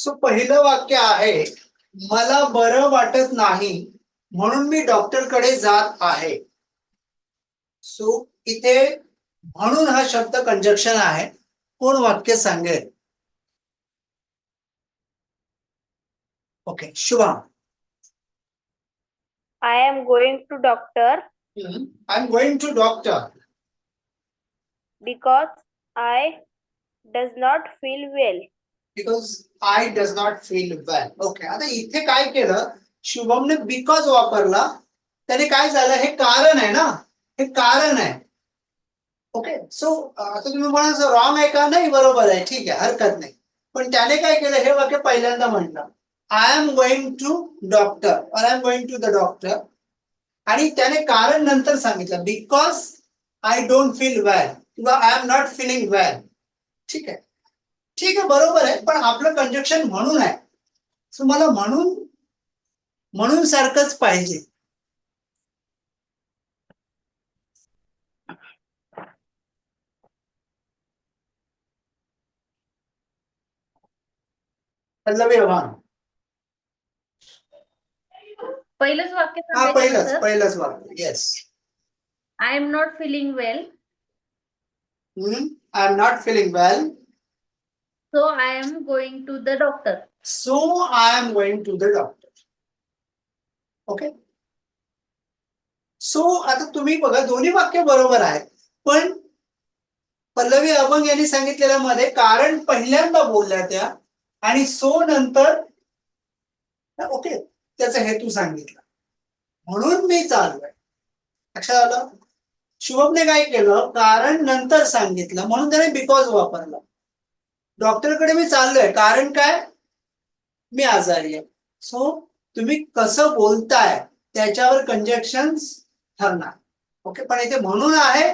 So पहिलं वाक्य आहे मला बरं वाटत नाही म्हणून मी डॉक्टरकडे जात आहे. सो इथे म्हणून हा शब्द कंजक्शन आहे. कोण वाक्य सांगेल? Okay Shubham. I am going to doctor I am going to doctor because I does not feel well. Because I does not feel well okay आता इथे काय केलं? शुभमने बिकॉज वापरला त्याने काय झालं? हे कारण आहे ना? हे कारण आहे. ओके सो आता तुम्ही म्हणाल रॉंग आहे का? नाही बरोबर आहे. ठीक आहे हरकत नाही. पण त्याने काय केलं? हे वाक्य पहिल्यांदा म्हणलं I am going to doctor और I am going to the doctor आणि त्याने कारण नंतर सांगितलं. Because I don't feel well किंवा I am not feeling well ठीक आहे. ठीक आहे बरोबर आहे पण आपलं कंजक्शन म्हणून आहे. सो मला म्हणून म्हणून सारखंच पाहिजे. पहिलंच वाक्य हा पहिलंच पहिलंच वाक्य yes I am not feeling well I am not feeling well so I am going to the doctor so I am going to the doctor okay so आता तुम्ही बघा दोन्ही वाक्य बरोबर आहेत पण पल्लवी अभंग यांनी सांगितलेल्या मध्ये कारण पहिल्यांदा बोलल्या त्या आणि सो नंतर ओके त्याचा हेतू सांगितला. म्हणून मी चाललोय. लक्षात आलं? शुभमने काय केलं? कारण नंतर सांगितलं. म्हणून त्याने बिकॉज वापरला. डॉक्टरकडे मी चाललोय. कारण काय? मी आजारी आहे. सो तुम्ही कसं बोलताय त्याच्यावर कंजक्शन ठरणार. ओके पण इथे म्हणून आहे.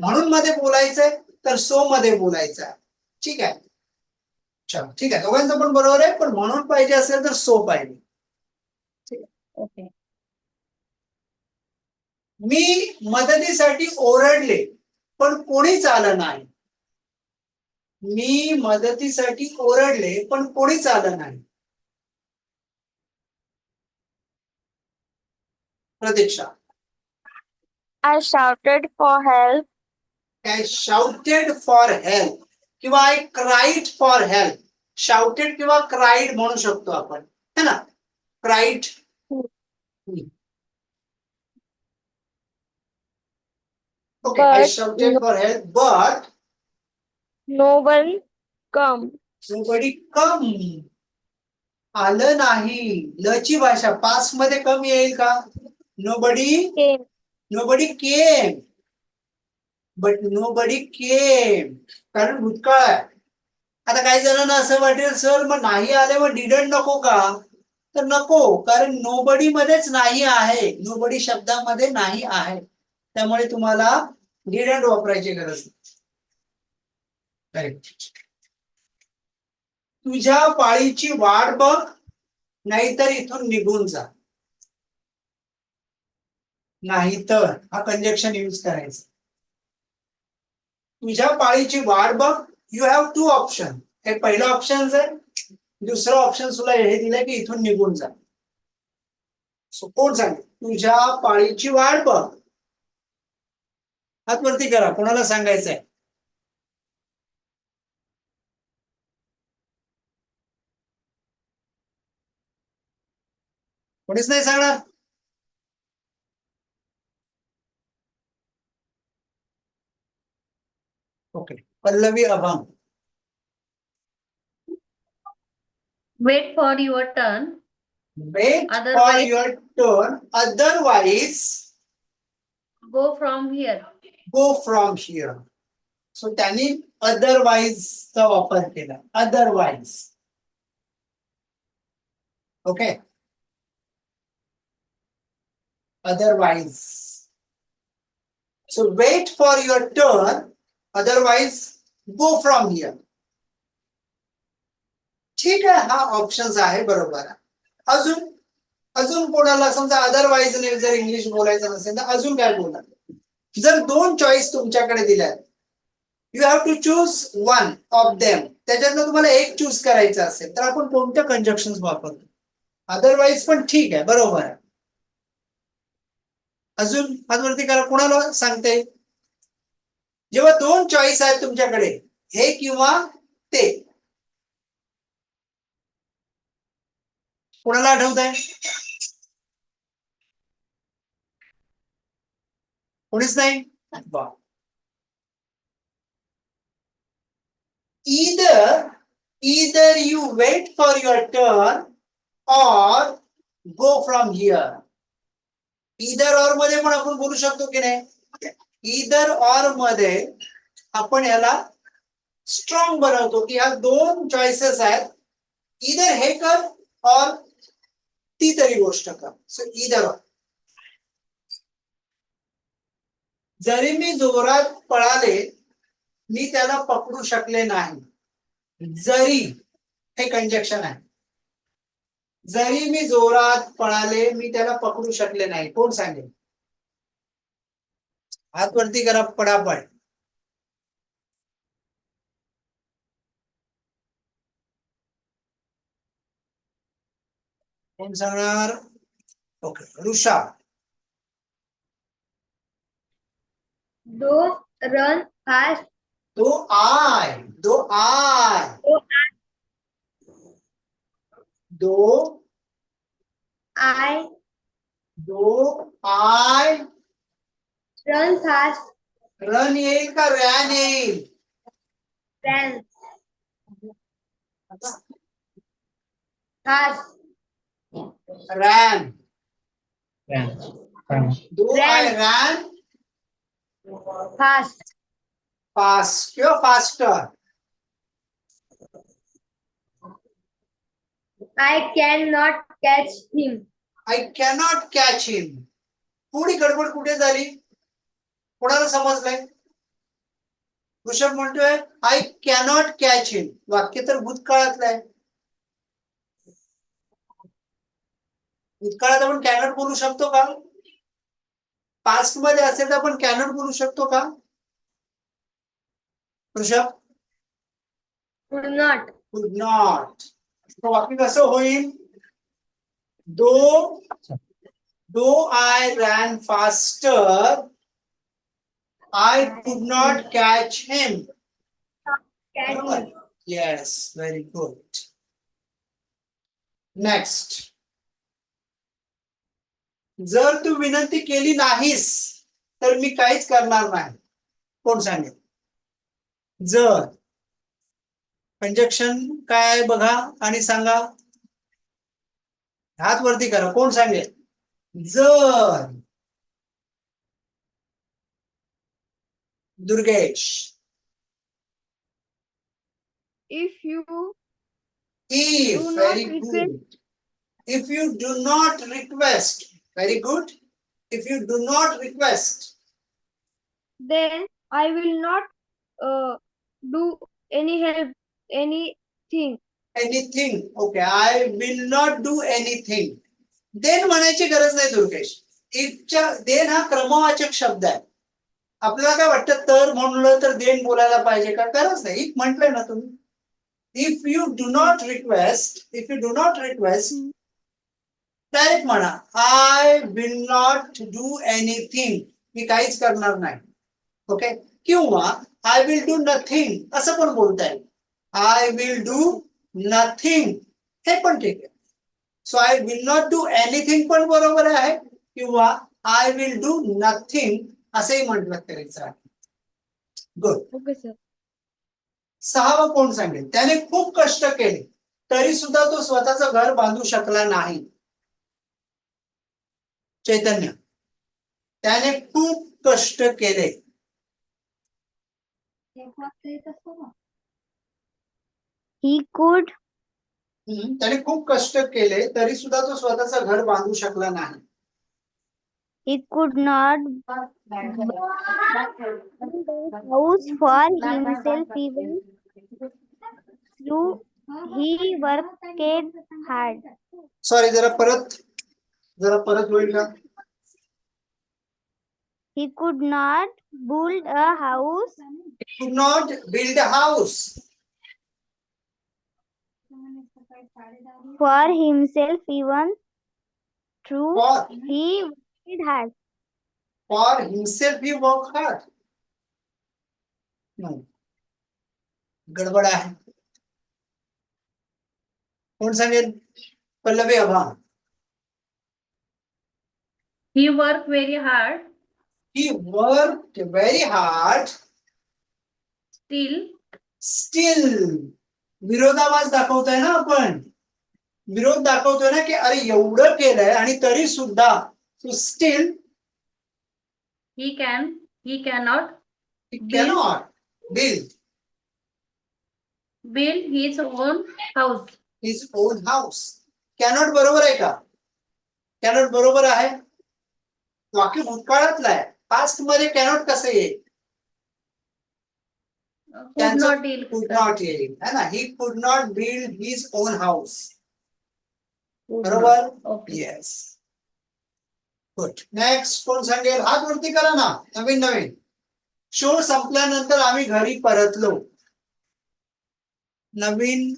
म्हणून मध्ये बोलायचंय तर सो मध्ये बोलायचं आहे ठीक आहे? चल ठीक आहे. दोघांचं पण बरोबर आहे पण म्हणून पाहिजे असेल तर सो पाहिजे. ओके मी मदतीसाठी ओरडले पण कोणीच आलं नाही. मी मदतीसाठी ओरडले पण कोणीच आलं नाही. Pratiksha. I shouted for help. I shouted for help किंवा I cried for help shouted किंवा क्राईड म्हणू शकतो आपण है ना? Cried okay I shouted for help but No one come. Nobody come. आलं नाही. लची भाषा पासमध्ये कम येईल का? Nobody. Nobody came. But nobody came कारण भूतकाळ आहे. आता काही जणांना असं वाटेल सर मग नाही आले मग डिडंट नको का? तर नको कारण नोबडी मध्येच नाही आहे. नोबडी शब्दामध्ये नाही आहे. त्यामुळे तुम्हाला डिडंट वापरायची गरज नाही. तुझ्या पाळीची वाट बघ नाहीतर इथून निघून जा. नाहीतर हा कंजेक्शन यूज करायचा. तुझ्या पाळीची वाट बघ यू हॅव टू ऑप्शन हे पहिलं ऑप्शन आहे दुसरं ऑप्शन तुला हे दिलंय की इथून निघून जा. सो कोण सांगेल? तुझ्या पाळीची वाट बघ. हात वरती करा कोणाला सांगायचंय? कोणीच नाही सांगणार. Okay Pallavi Abhang wait for your turn wait for your turn otherwise go from here go from here so त्यांनी अदरवाईजचा वापर केला. Otherwise okay otherwise so wait for your turn otherwise go from here. ठीक आहे हा options आहे बरोबर आहे. अजून अजून कोणाला समजा अदरवाईज जर इंग्लिश बोलायचं नसेल तर अजून काय बोलणार? जर दोन चॉईस तुमच्याकडे दिल्या you have to choose one of them त्याच्यातनं तुम्हाला एक चूज करायचं असेल तर आपण कोणत्या कंजक्शन वापरतो? अदरवाईज पण ठीक आहे बरोबर आहे. अजून हातवरती करा कोणाला सांगते? जेव्हा दोन चॉईस आहेत तुमच्याकडे हे किंवा ते. कोणाला आठवत आहे कोणीच नाही? वा. Either either you wait for your turn or go from here. Either ऑरमध्ये पण आपण बोलू शकतो की नाही? इदर ऑरमध्ये आपण याला स्ट्रॉंग बनवतो. की ह्या दोन चॉईसेस आहेत. इदर हे कर और ती तरी गोष्ट कर. सो इदर ऑल जरी मी जोरात पळाले मी त्याला पकडू शकले नाही. जरी हे कंजक्शन आहे. जरी मी जोरात पळाले मी त्याला पकडू शकले नाही. कोण सांगेल? हात वरती करा पडापड. कोण सांगणार? Okay Rusha Don't run fast. Though I though I. Though Do I run fast. Run येईल का रॅन येईल Ran fast. Ran do Ran. I ran Fast. Fast किंवा faster I cannot catch him. I cannot catch him थोडी गडबड कुठे झाली? कोणाला समजलंय? ऋषभ म्हणतोय आय कॅनॉट कॅच हिम वाक्य तर भूतकाळातलं आहे भूतकाळात आपण कॅनॉट बोलू शकतो का? पास्टमध्ये असेल तर आपण कॅनॉट बोलू शकतो का? ऋषभ? Not. could not. तर वाक्य कसं होईल? Though though I ran faster I could not catch him Catch him. Yes very good next जर तू विनंती केली नाहीस तर मी काहीच करणार नाही. कोण सांगेल? जर. कंजक्शन काय आहे बघा आणि सांगा. हात वरती करा कोण सांगेल जर Durgesh If you If, Do not very request- good. If you do not request, very good. If you do not request, then I will not uh, anything okay I will not do anything then म्हणायची गरज नाही Durgesh. इफच्या then हा क्रमवाचक शब्द आहे. आपल्याला काय वाटतं तर म्हणलं तर देन बोलायला पाहिजे का? गरज नाही. इफ म्हटलंय ना तुम्ही. If you do not request if you do not request direct म्हणा I will not do anything मी काहीच करणार नाही. ओके किंवा आय विल डू नथिंग असं पण बोलता येईल. आय विल डू नथिंग हे पण ठीक आहे. So I will not do anything पण बरोबर आहे. किंवा आय विल डू नथिंग असंही म्हटलं तरी चालेल. Good Okay, sir. सहावं कोण सांगेल? त्याने खूप कष्ट केले. तरी सुद्धा तो स्वतःचं घर बांधू शकला नाही. चैतन्य. त्याने खूप कष्ट केले. ही कुड त्याने खूप कष्ट केले तरी सुद्धा तो स्वतःच घर बांधू शकला नाही. He could not house for himself even through he work केड hard sorry जरा परत जरा परत होईल का? He could not build a house could not build a house For himself, even true, for he worked hard. For himself he work hard नाही गडबड आहे कोण सांगेल पल्लवी अभा He worked very hard. He work very hard Still, still विरोधाभास दाखवतोय ना आपण? विरोध दाखवतोय ना की अरे एवढं केलंय आणि तरी सुद्धा still he can, he cannot cannot build build. His own house. His own house cannot बरोबर आहे का? कॅनॉट बरोबर आहे? वाक्य भूतकाळातलं आहे. पास्टमध्ये कॅनॉट कसं येईल? Could not deal. है ना? Could not build his own house Could बरोबर? Not. येस गुड नेक्स्ट कोण सांगेल? हात वरती करा ना. नवीन नवीन. शो संपल्यानंतर आम्ही घरी परतलो. नवीन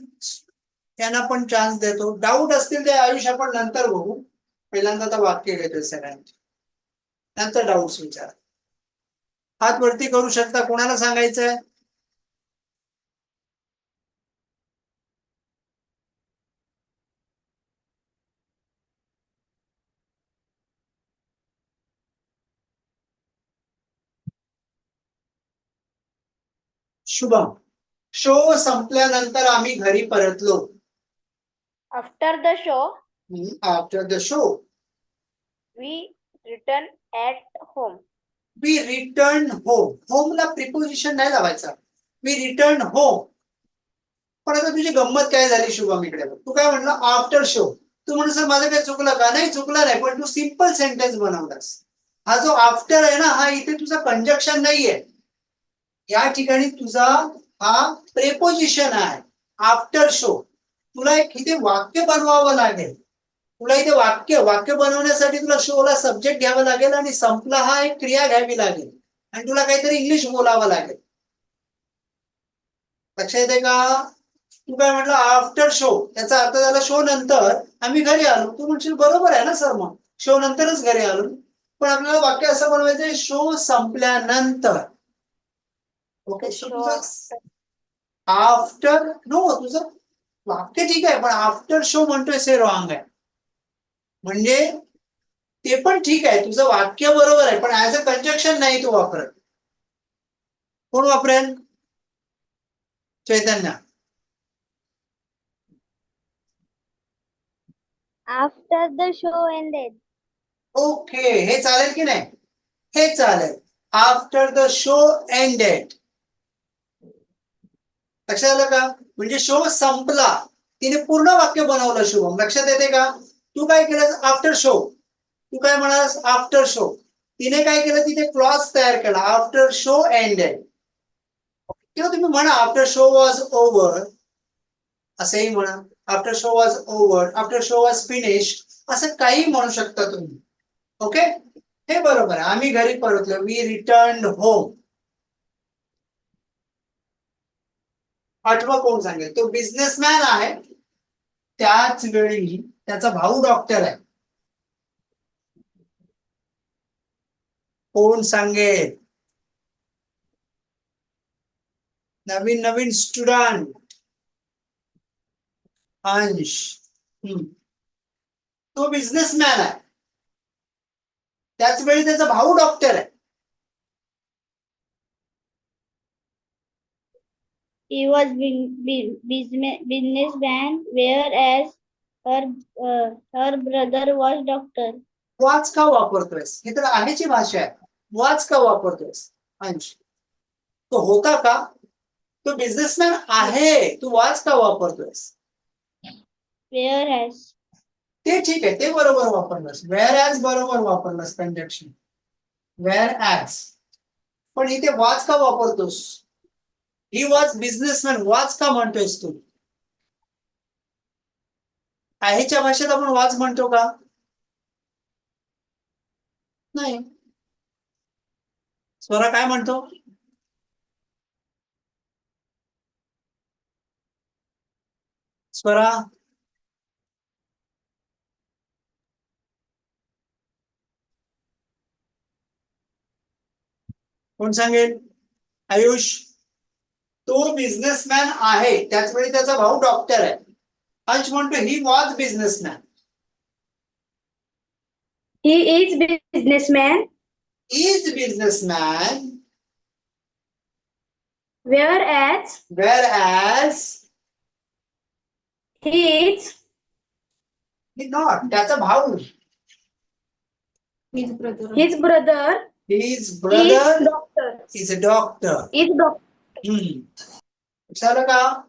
त्यांना पण चान्स देतो. डाऊट असतील ते आयुष्य आपण नंतर बघू. पहिल्यांदा तर वाक्य घेतोय सगळ्यांचे. नंतर डाऊट्स विचार. हात वरती करू शकता. कोणाला सांगायचंय? शुभम. शो संपल्यानंतर आम्ही घरी परतलो. After the show, after the show we return at home. We return home होमला preposition नाही लावायचा. वी रिटर्न होम पण आता तुझी गंमत काय झाली शुभम इकडे. तू काय म्हणलं? आफ्टर शो तू म्हणून सर माझं काय चुकलं का? नाही चुकलं नाही पण तू सिंपल सेंटेन्स बनवलास. हा जो आफ्टर आहे ना हा इथे तुझा कंजक्शन नाहीये. या ठिकाणी तुझा हा प्रेपोजिशन आहे. आफ्टर शो तुला एक इथे वाक्य बनवावं लागेल. तुला इथे वाक्य वाक्य बनवण्यासाठी तुला शोला सब्जेक्ट घ्यावा लागेल आणि संपला हा एक क्रिया घ्यावी लागेल. आणि तुला काहीतरी इंग्लिश बोलावं लागेल. लक्षात येते का? तू काय म्हटलं? आफ्टर शो त्याचा अर्थ झाला शो नंतर आम्ही घरी आलो. तू म्हणशील बरोबर आहे ना सर मग? शो नंतरच घरी आलो. पण आपल्याला वाक्य असं बनवायचं शो संपल्यानंतर. ओके सो तुझं आफ्टर नो तुझं वाक्य ठीक आहे पण आफ्टर शो म्हणतोय से रॉंग आहे. म्हणजे ते पण ठीक आहे तुझं वाक्य बरोबर आहे पण ऍज अ कंजक्शन नाही तू वापरत. कोण वापरेल? Chaitanya. After the show ended, okay हे चालेल की नाही? हे चालेल. आफ्टर द शो एंडेड लक्षात आलं का? म्हणजे शो संपला. तिने पूर्ण वाक्य बनवलं शुभम. लक्षात येते का? तू काय केलं आफ्टर शो तू काय म्हणालास? आफ्टर शो तिने काय केलं? तिथे क्लॉज तयार केला. आफ्टर शो एंड किंवा तुम्ही म्हणा आफ्टर शो वॉज ओव्हर असंही म्हणा. After show was over after show was finish असं काही म्हणू शकता तुम्ही. ओके हे बरोबर आहे. आम्ही घरी परतलो. वी रिटर्न होम आठवा कोण सांगेल? तो बिझनेसमॅन आहे. त्याच वेळी त्याचा भाऊ डॉक्टर आहे. कोण सांगेल? नवीन नवीन स्टुडंट अंश. हम्म. तो बिझनेसमॅन आहे. त्याच वेळी त्याचा भाऊ डॉक्टर आहे. He was bu- bu- business businessman, whereas her uh, her brother was doctor. वाच का वापरतोयस? ही तर आहेची भाषा आहे. वाच का वापरतोयस? अंश. तो होता का? तो बिझनेसमॅन आहे. तू वाच का वापरतोयस? Whereas ते ठीक आहे. ते बरोबर वापरलंस. वेअर ॲज बरोबर वापरलंस कंजक्शन वेअर ॲज पण इथे वाच का वापरतोस? ही वॉज बिझनेसमॅन वाच का म्हणतोयस तू? आहेच्या भाषेत आपण वाच म्हणतो का? नाही. स्वरा काय म्हणतो? स्वरा. कोण सांगेल? आयुष. तो बिझनेसमॅन आहे. त्याचवेळी त्याचा भाऊ डॉक्टर आहे. अंश म्हणतो he was businessman He is businessman. Is businessman Whereas whereas he is. Not त्याचा भाऊ. His brother. his brother. Is is brother doctor. Is a doctor Is doctor. लक्षात का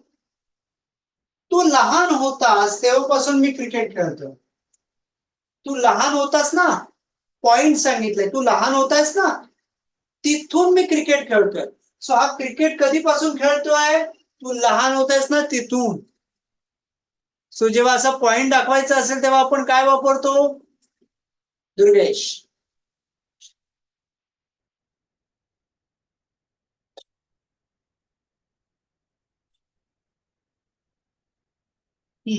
तू लहान होतास तेव्हापासून मी क्रिकेट खेळतो. तू लहान होतास ना पॉइंट सांगितले. तू लहान होतास ना तिथून मी क्रिकेट खेळतोय. सो हा क्रिकेट कधीपासून खेळतोय? तू लहान होतास ना तिथून. सो जेव्हा असा पॉइंट दाखवायचा असेल तेव्हा आपण काय वापरतो? दुर्गेश.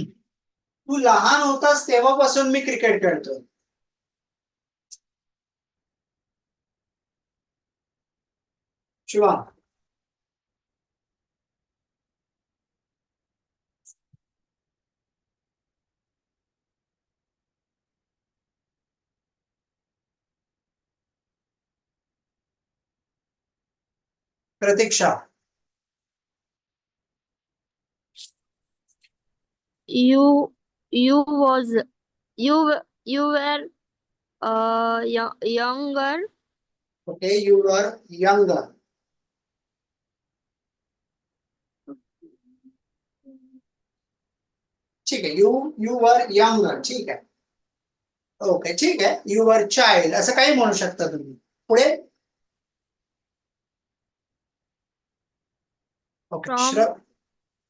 तू लहान होतास तेव्हापासून मी क्रिकेट खेळतोय. Shiva. Pratiksha. You you was you w- you were uh young, younger? Okay you are younger ठीक आहे यू यू आर यंगर ठीक आहे ओके ठीक आहे यू आर चाइल्ड असं काही म्हणू शकता तुम्ही. पुढे? Okay From.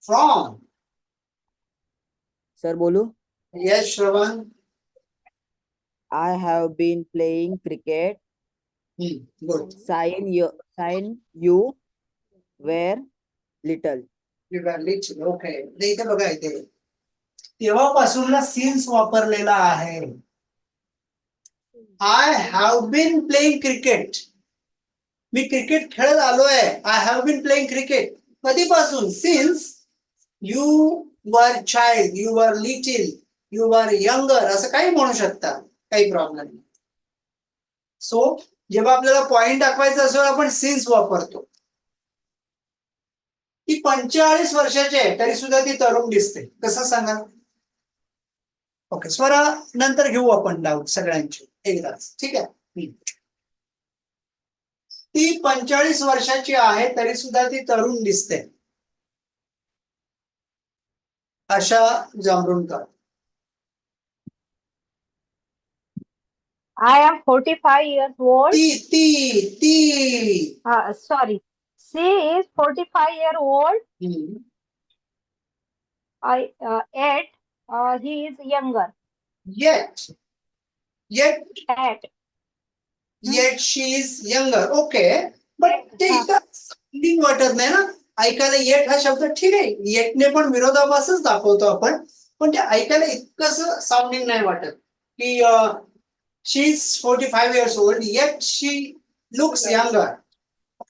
फ्रॉम सर बोलू? Yes Shravan I you sign you were little. You okay इथे बघा इथे. तेव्हापासून सीन्स वापरलेला आहे. I have been playing cricket me cricket खेळत आलोय. I have been playing cricket कधीपासून? Since you were child you were little you were younger असं काही म्हणू शकता काही प्रॉब्लेम नाही. सो जेव्हा आपल्याला पॉइंट दाखवायचा असेल आपण सिन्स वापरतो. ती पंचेचाळीस वर्षाची आहे तरी सुद्धा ती तरुण दिसते. कसं सांगा ओके स्वरा नंतर घेऊ आपण डाऊट सगळ्यांचे. एकदाच ठीक आहे? ती पंचेचाळीस वर्षाची आहे तरी सुद्धा ती तरुण दिसते. आशा जांभरुणकर I am 45 years old. ती ती ती Uh, sorry. She is 45 year old. हम्म. I uh, yet uh, he is younger. yet yet At yet she is younger okay but ते इथं sounding वाटत नाही ना ऐकायला येट हा शब्द ठीक आहे. येटने पण विरोधाभासच दाखवतो आपण. पण ते ऐकायला इतकंसं साऊंडिंग नाही वाटत. की she is forty five years old yet she looks younger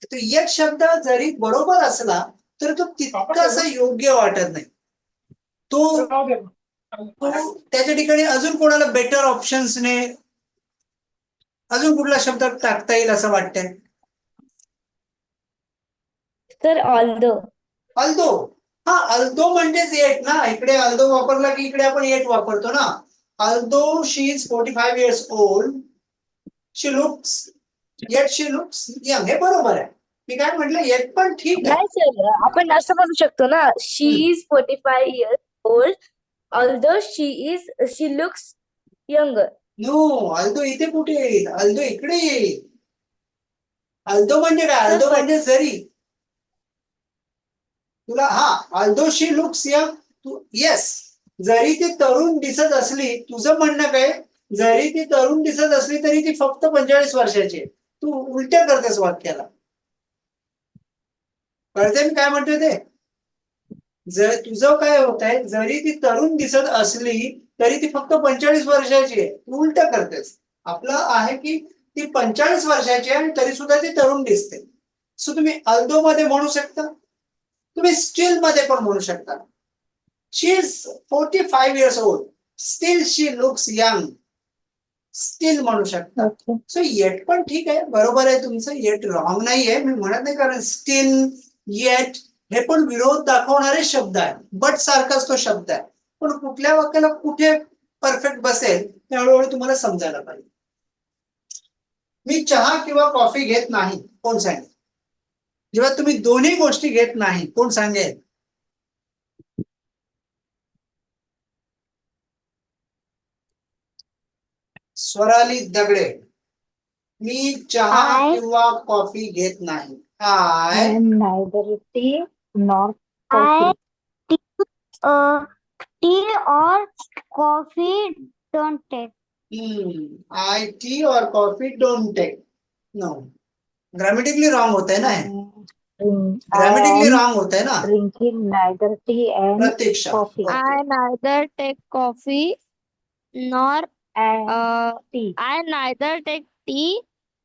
तो येट शब्द जरी बरोबर असला तर तो तितकासा योग्य वाटत नाही. तो तो त्याच्या ठिकाणी अजून कोणाला बेटर ऑप्शन्सने अजून कुठला शब्द टाकता येईल असं वाटतंय? Sir, although although. हा अल्दो म्हणजेच येट ना. इकडे अल्दो वापरला की इकडे आपण येट वापरतो ना. Although she is forty five years old she looks yet she looks young हे बरोबर आहे. मी काय म्हटलं येट पण ठीक आहे. नाही सर आपण असं म्हणू शकतो ना. She. Is forty five years old although she is she looks younger no although इथे कुठे येईल? अल्दो इकडे येईल. अल्दो म्हणजे काय? अल्दो म्हणजे जरी. तुला हा अल्दो शी लुक्स यंग तू येस जरी ती तरुण दिसत असली तुझं म्हणणं काय? जरी ती तरुण दिसत असली तरी ती फक्त पंचेचाळीस वर्षाची आहे. तू उलट्या करतेस वाक्याला. कळते मी काय म्हणतोय ते? जर तुझं काय होत आहे जरी ती तरुण दिसत असली तरी ती फक्त पंचेचाळीस वर्षाची आहे. तू उलट करतेस. आपलं आहे की ती पंचेचाळीस वर्षाची आहे आणि तरी सुद्धा ती तरुण दिसते. सो तुम्ही अल्दो मध्ये म्हणू शकता. तुम्ही स्टील मध्ये पण म्हणू शकता. She is forty five years old still she looks young still म्हणू शकता. सो येट पण ठीक आहे. बरोबर आहे तुमचं. येट रॉंग नाहीये. मी म्हणत नाही कारण स्टील येट हे पण विरोध दाखवणारे शब्द आहेत. बट सारखाच तो शब्द आहे. पण कुठल्या वाक्याला कुठे परफेक्ट बसेल ते हळूहळू तुम्हाला समजायला पाहिजे. मी चहा किंवा कॉफी घेत नाही. कोण सांगेल? जेव्हा तुम्ही दोन्ही गोष्टी घेत नाही कोण सांगेल? स्वराली दगडे मी चहा किंवा कॉफ़ी घेत नाही. I uh, tea or coffee don't take. I tea or coffee don't take no grammatically wrong होता है ना ग्रामेटिकली रॉन्ग होता है ना? Drinking neither tea and Pratiksha coffee I neither take coffee nor tea I neither take tea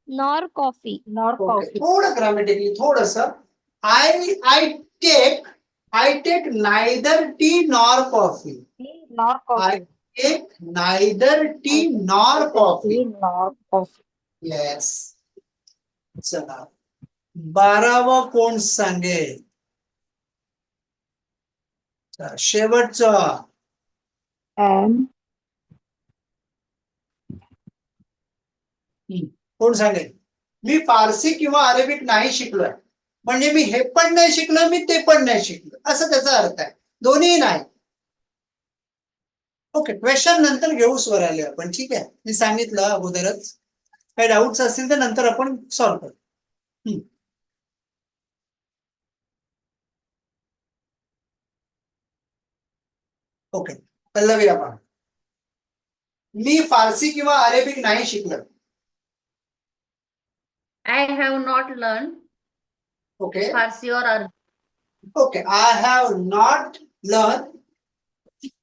nor coffee nor coffee थोड़ा grammatically थोड़ा सा. I I take I take neither tea nor coffee nor coffee take neither tea nor coffee nor coffee yes चला बारावं कोण सांगेल? चला, शेवटचं. कोण सांगेल? मी फारसी किंवा अरेबिक नाही शिकलोय. म्हणजे मी हे पण नाही शिकलो मी ते पण नाही शिकलो. असं त्याचा अर्थ आहे. दोन्ही नाही. ओके क्वेश्चन नंतर घेऊ स्वराले आपण ठीक आहे. मी सांगितलं अगोदरच. काही डाऊट्स असतील तर नंतर आपण सॉल्व्ह करू. हम्म. ओके पल्लवी आपण. मी फारसी किंवा अरेबिक नाही शिकलो. I have not learned okay Farsi or Arabic. Okay, I have not learned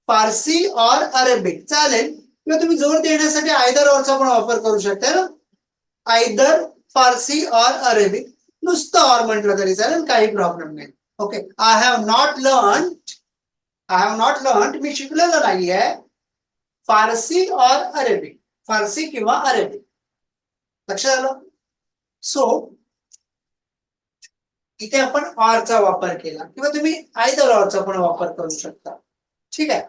Farsi और अरेबिक चालेल. किंवा तुम्ही ज़ोर देण्यासाठी आयदर ऑरचा पण वापर करू शकता ना? आयदर फारसी और अरेबिक नुसतं और म्हटलं तरी चालेल काही प्रॉब्लेम नाही. Okay I have not learn I have not learn मी शिकलेलं नाहीये फारसी और अरेबिक फारसी किंवा अरेबिक लक्षात आलं? सो इथे आपण ऑरचा वापर केला किंवा तुम्ही आयदर ऑरचा पण वापर करू शकता. ठीक आहे?